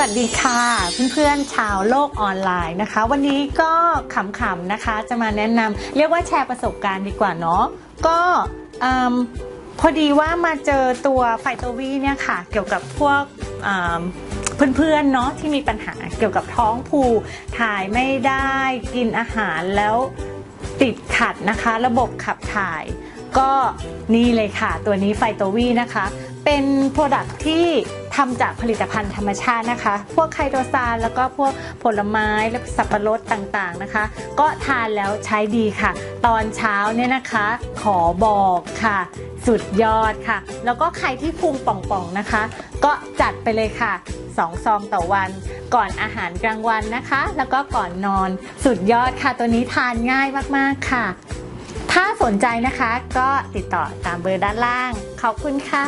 วัสดีค่ะเพื่อนๆชาวโลกออนไลน์นะคะ วันนี้ก็ขำๆนะคะจะมาแนะนำเรียกว่าแชร์ประสบการณ์ดีกว่าเนาะก็พอดีว่ามาเจอตัวไฟโตวีเนี่ยค่ะ เกี่ยวกับพวกเพื่อนๆเนาะที่มีปัญหาเกี่ยวกับท้องผูกถ่ายไม่ได้กินอาหารแล้วติดขัดนะคะ ระบบขับถ่าย ก็นี่เลยค่ะ ตัวนี้ไฟโตวีนะคะ เป็นโปรดักที่ ทำจากผลิตภัณฑ์ธรรมชาตินะคะ พวกไคโตซานแล้วก็พวกผลไม้และสับปะรดต่างๆนะคะ ก็ทานแล้วใช้ดีค่ะ ตอนเช้าเนี่ยนะคะ ขอบอกค่ะ สุดยอดค่ะ แล้วก็ใครที่พุงป่องๆนะคะ ก็จัดไปเลยค่ะ2ซองต่อวันก่อนอาหารกลางวันนะคะ แล้วก็ก่อนนอนสุดยอดค่ะ ตัวนี้ทานง่ายมากๆค่ะ ถ้าสนใจนะคะก็ติดต่อตามเบอร์ด้านล่าง ขอบคุณค่ะ